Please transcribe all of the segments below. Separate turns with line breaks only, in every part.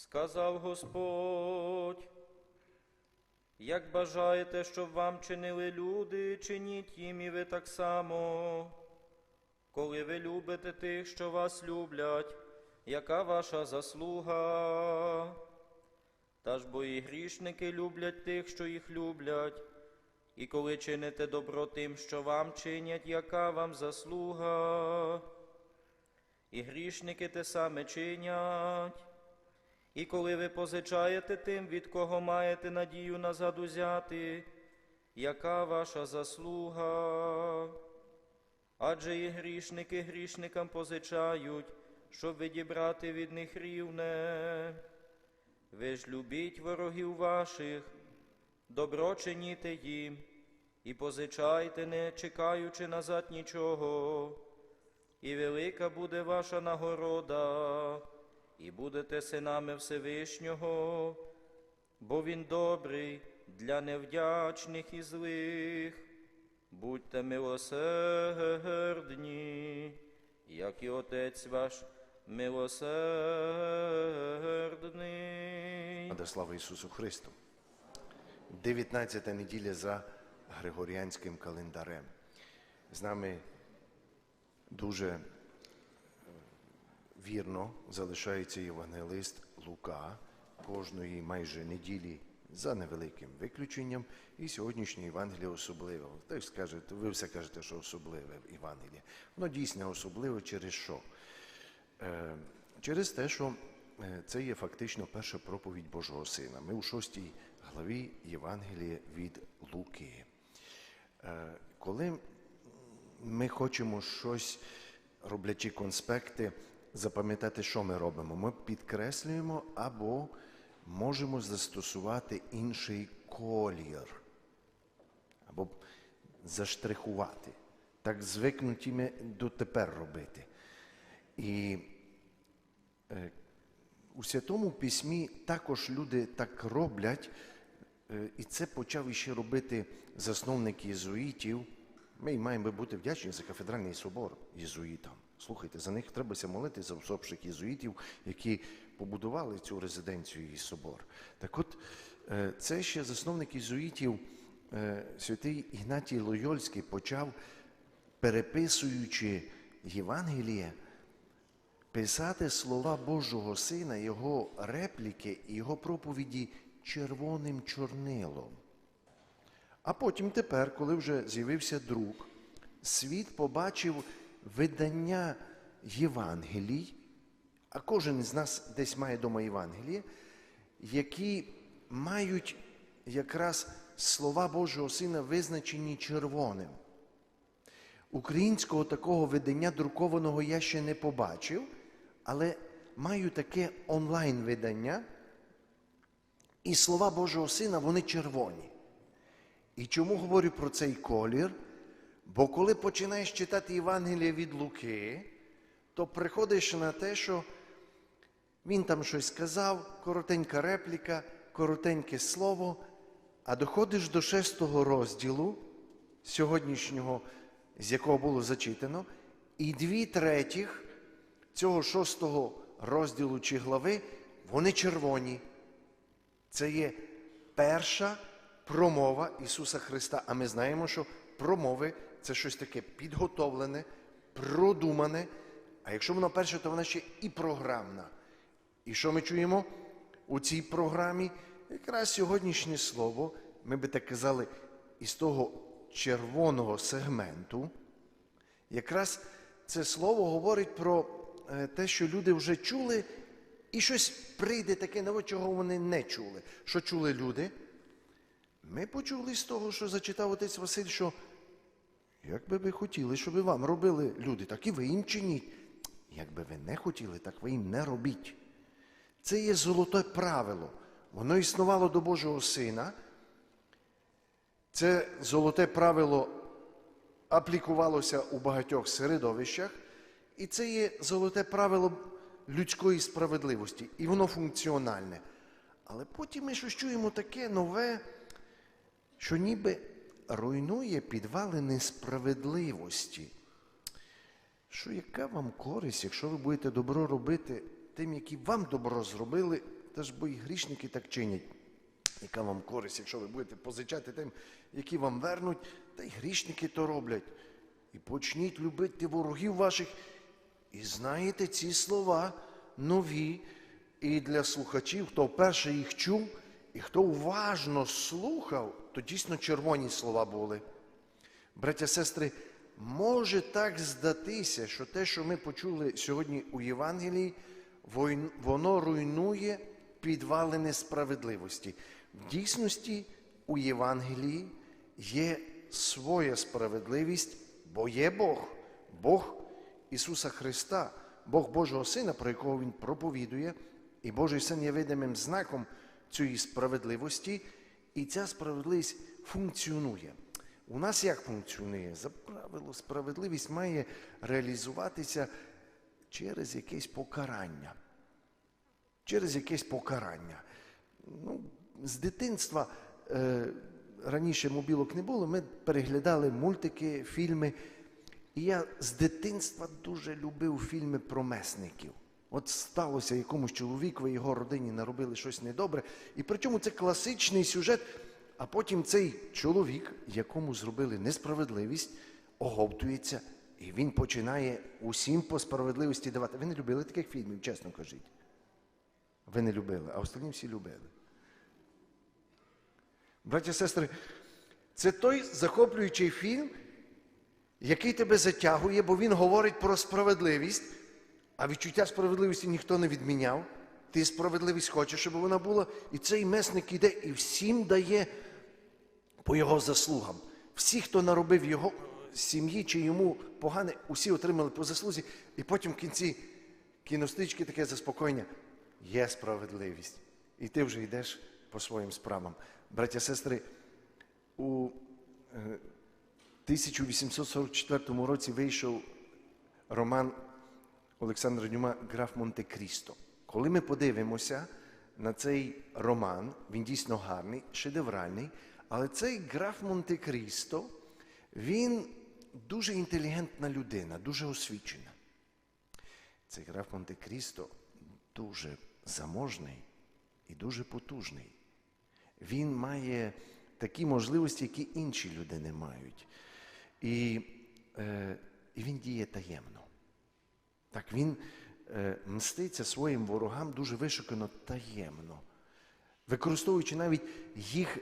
Сказав Господь, як бажаєте, щоб вам чинили люди, чиніть їм і ви так само. Коли ви любите тих, що вас люблять, яка ваша заслуга? Та ж бо і грішники люблять тих, що їх люблять. І коли чините добро тим, що вам чинять, яка вам заслуга? І грішники те саме чинять. І коли ви позичаєте тим, від кого маєте надію назад узяти, яка ваша заслуга? Адже і грішники грішникам позичають, щоб відібрати від них рівне. Ви ж любіть ворогів ваших, добро чиніте їм, і позичайте, не чекаючи назад нічого, і велика буде ваша нагорода, і будете синами Всевишнього, бо Він добрий для невдячних і злих. Будьте милосердні, як і Отець ваш милосердний.
Слава Ісусу Христу. 19 та неділя за Григоріанським календарем. З нами дуже вірно залишається євангелист Лука кожної майже неділі за невеликим виключенням. І сьогоднішнє Євангеліє особливе. Так скажете, ви все кажете, що особливе Євангеліє. Воно дійсно особливе через що? Е, Через те, що е, це є фактично перша проповідь Божого Сина. Ми у шостій главі Євангелія від Луки. Е, Коли ми хочемо щось, роблячи конспекти, запам'ятати, що ми робимо, ми підкреслюємо або можемо застосувати інший колір, або заштрихувати. Так звикнуті ми дотепер робити. І е, у Святому Письмі також люди так роблять, е, і це почав іще робити засновник єзуїтів. Ми маємо бути вдячні за кафедральний собор єзуїтам. Слухайте, за них требася молити за усопших єзуїтів, які побудували цю резиденцію і собор. Так от, е, це ще засновник єзуїтів, е, святий Ігнатій Лойольський, почав, переписуючи Євангеліє, писати слова Божого Сина, його репліки і його проповіді червоним чорнилом. А потім тепер, коли вже з'явився друк, світ побачив видання Євангелій, а кожен з нас десь має дома Євангеліє, які мають якраз слова Божого Сина визначені червоним. Українського такого видання друкованого я ще не побачив, але маю таке онлайн-видання, і слова Божого Сина вони червоні. І чому говорю про цей колір? Бо коли починаєш читати Євангеліє від Луки, то приходиш на те, що він там щось сказав, коротенька репліка, коротеньке слово, а доходиш до шестого розділу сьогоднішнього, з якого було зачитано, і дві третіх цього шостого розділу чи глави, вони червоні. Це є перша промова Ісуса Христа. А ми знаємо, що промови це щось таке підготовлене, продумане. А якщо вона перша, то вона ще і програмна. І що ми чуємо у цій програмі? Якраз сьогоднішнє слово, ми би так казали, із того червоного сегменту, якраз це слово говорить про е, те, що люди вже чули, і щось прийде таке нове, чого вони не чули. Що чули люди? Ми почули з того, що зачитав отець Василь, що як би ви хотіли, щоб вам робили люди, так і ви їм чиніть. Якби ви не хотіли, так ви їм не робіть. Це є золоте правило. Воно існувало до Божого Сина. Це золоте правило аплікувалося у багатьох середовищах, і це є золоте правило людської справедливості, і воно функціональне. Але потім ми щось чуємо таке нове, що ніби руйнує підвали несправедливості. Що яка вам користь, якщо ви будете добро робити тим, які вам добро зробили та ж бо і грішники так чинять. Яка вам користь, якщо ви будете позичати тим, які вам вернуть, та й грішники то роблять. І почніть любити ворогів ваших. І знаєте, ці слова нові і для слухачів, хто вперше їх чув, і хто уважно слухав, то дійсно червоні слова були. Браття, сестри, може так здатися, що те, що ми почули сьогодні у Євангелії, воно руйнує підвалини справедливості. В дійсності у Євангелії є своя справедливість, бо є Бог, Бог Ісуса Христа, Бог Божого Сина, про якого Він проповідує, і Божий Син є видимим знаком цієї справедливості, і ця справедливість функціонує. У нас як функціонує? За правило, справедливість має реалізуватися через якесь покарання. Через якесь покарання. Ну, з дитинства е, раніше мобілок не було, ми переглядали мультики, фільми. І я з дитинства дуже любив фільми про месників. От сталося якомусь чоловікові, його родині наробили щось недобре. І причому це класичний сюжет. А потім цей чоловік, якому зробили несправедливість, оговтується, і він починає усім по справедливості давати. Ви не любили таких фільмів, чесно кажіть. Ви не любили, а остальні всі любили. Браті і сестри, це той захоплюючий фільм, який тебе затягує, бо він говорить про справедливість, а відчуття справедливості ніхто не відміняв. Ти справедливість хочеш, щоб вона була. І цей месник іде і всім дає по його заслугам. Всі, хто наробив його сім'ї чи йому погане, усі отримали по заслузі, і потім в кінці кіностички таке заспокоєння. Є справедливість. І ти вже йдеш по своїм справам. Браття, сестри, у е, 1844 році вийшов роман Олександра Дюма Граф Монте-Крісто. Коли ми подивимося на цей роман, він дійсно гарний, шедевральний, але цей граф Монте-Крісто, він дуже інтелігентна людина, дуже освічена. Цей граф Монте-Крісто дуже заможний і дуже потужний. Він має такі можливості, які інші люди не мають. І, е, і він діє таємно. Так, він е, мститься своїм ворогам дуже вишукано таємно, використовуючи навіть їх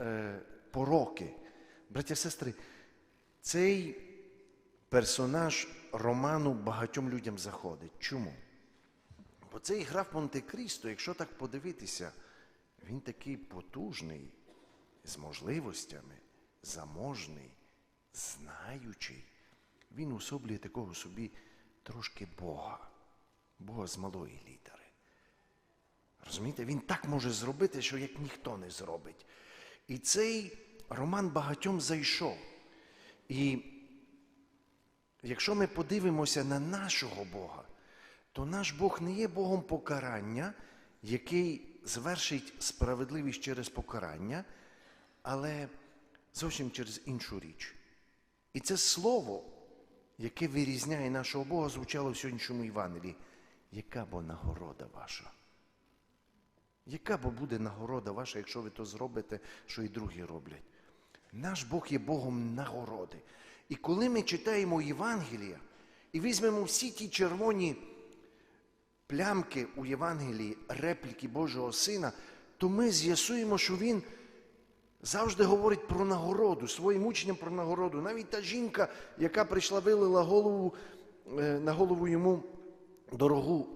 е, пороки. Браття і сестри, цей персонаж роману багатьом людям заходить. Чому? Бо цей граф Монте-Крісто, якщо так подивитися, він такий потужний, з можливостями, заможний, знаючий. Він особлює такого собі трошки Бога, Бога з малої літери. Розумієте, він так може зробити, що як ніхто не зробить. І цей роман багатьом зайшов. І якщо ми подивимося на нашого Бога, то наш Бог не є Богом покарання, який звершить справедливість через покарання, але зовсім через іншу річ. І це слово, яке вирізняє нашого Бога, звучало в сьогоднішньому Євангелії. Яка бо нагорода ваша? Яка бо буде нагорода ваша, якщо ви то зробите, що і другі роблять? Наш Бог є Богом нагороди. І коли ми читаємо Євангелія і візьмемо всі ті червоні плямки у Євангелії, репліки Божого Сина, то ми з'ясуємо, що Він завжди говорить про нагороду, своїм учням про нагороду. Навіть та жінка, яка прийшла, вилила голову, е, на голову йому дорогу,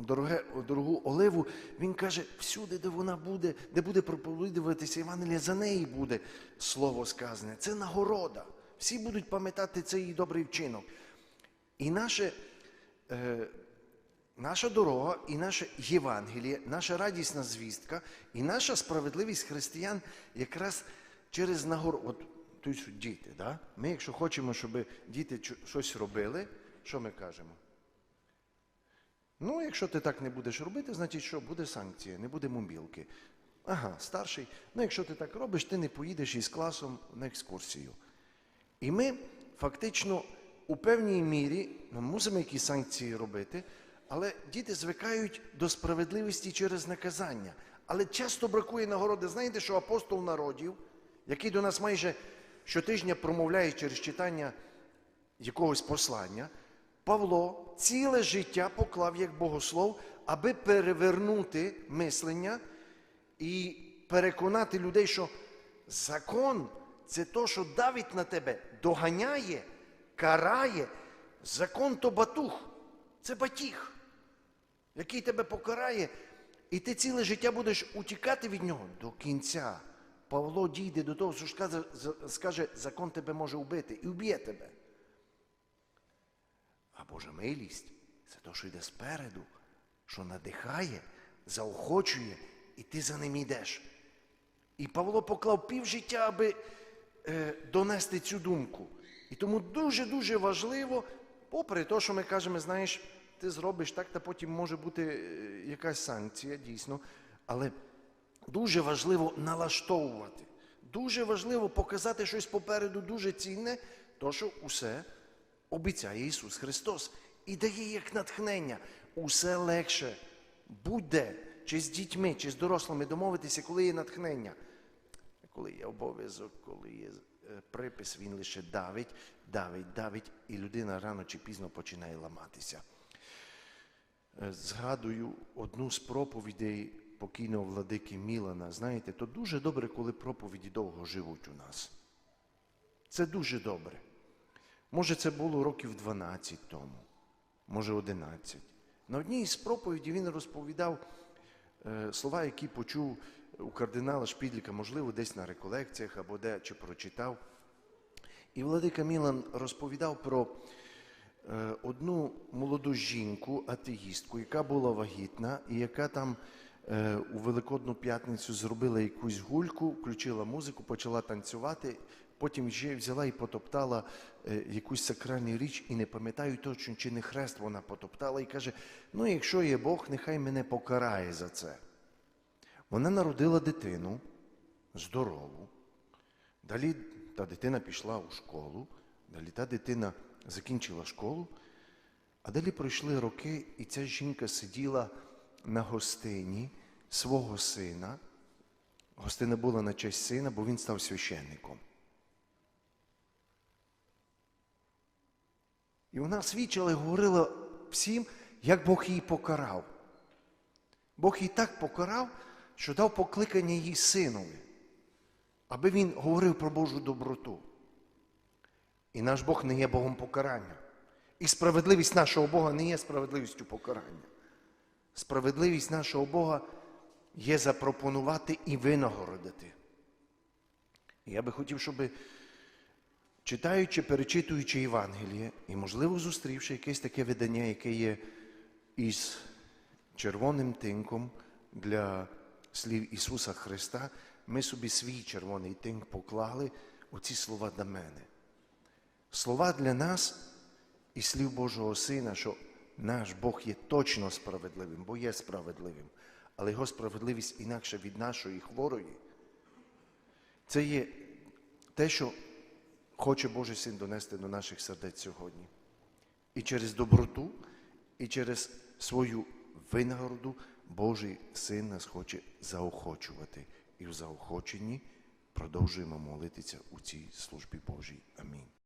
дороге, дорогу оливу, він каже, всюди, де вона буде, де буде проповідуватися Євангелія, за неї буде слово сказане. Це нагорода. Всі будуть пам'ятати цей її добрий вчинок. І наше, е, наша дорога, і наше Євангеліє, наша радісна звістка, і наша справедливість християн якраз через нагороду. От що діти, да? ми, якщо хочемо, щоб діти щось робили, що ми кажемо? Ну, якщо ти так не будеш робити, значить що буде санкція, не буде мобілки. Ага, старший. Ну, якщо ти так робиш, ти не поїдеш із класом на екскурсію. І ми фактично у певній мірі ми мусимо якісь санкції робити, Але діти звикають до справедливості через наказання. Але часто бракує нагороди. Знаєте, що апостол народів, який до нас майже щотижня промовляє через читання якогось послання, Павло ціле життя поклав як богослов, аби перевернути мислення і переконати людей, що закон це то, що давить на тебе, доганяє, карає. Закон то батух, це батіг, який тебе покарає, і ти ціле життя будеш утікати від нього до кінця. Павло дійде до того, що скаже, закон тебе може вбити і вб'є тебе. А Божа милість це то, що йде спереду, що надихає, заохочує, і ти за ним йдеш. І Павло поклав півжиття, аби е, донести цю думку. І тому дуже-дуже важливо, попри те, що ми кажемо, знаєш, ти зробиш так, та потім може бути е, якась санкція, дійсно. Але дуже важливо налаштовувати. Дуже важливо показати щось попереду дуже цінне, то що усе обіцяє Ісус Христос і дає як натхнення. Усе легше будь-де, чи з дітьми, чи з дорослими домовитися, коли є натхнення. Коли є обов'язок, коли є е, припис, він лише давить, давить, давить, і людина рано чи пізно починає ламатися. Е, Згадую одну з проповідей покійного владики Мілана. Знаєте, то дуже добре, коли проповіді довго живуть у нас. Це дуже добре. Може, це було років 12 тому, може 11. На одній із проповідей він розповідав е, слова, які почув у кардинала Шпідліка, можливо, десь на реколекціях або де чи прочитав. І владика Мілан розповідав про одну молоду жінку, атеїстку, яка була вагітна, і яка там е, у Великодну п'ятницю зробила якусь гульку, включила музику, почала танцювати. Потім ще взяла і потоптала е, якусь сакральну річ, і не пам'ятаю точно, чи не хрест вона потоптала, і каже: ну, якщо є Бог, нехай мене покарає за це. Вона народила дитину здорову. Далі та дитина пішла у школу, далі та дитина закінчила школу, а далі пройшли роки, і ця жінка сиділа на гостині свого сина. Гостина була на честь сина, бо він став священником. І вона свідчила і говорила всім, як Бог її покарав. Бог її так покарав, що дав покликання її синові, аби він говорив про Божу доброту. І наш Бог не є Богом покарання. І справедливість нашого Бога не є справедливістю покарання. Справедливість нашого Бога є запропонувати і винагородити. І я би хотів, щоб читаючи, перечитуючи Євангеліє, і, можливо, зустрівши якесь таке видання, яке є із червоним тинком для слів Ісуса Христа, ми собі свій червоний тинк поклали оці слова до мене. Слова для нас і слів Божого Сина, що наш Бог є точно справедливим, бо є справедливим, але його справедливість інакша від нашої хворої. Це є те, що хоче Божий Син донести до наших сердець сьогодні. І через доброту, і через свою винагороду Божий Син нас хоче заохочувати. І в заохоченні продовжуємо молитися у цій службі Божій. Амінь.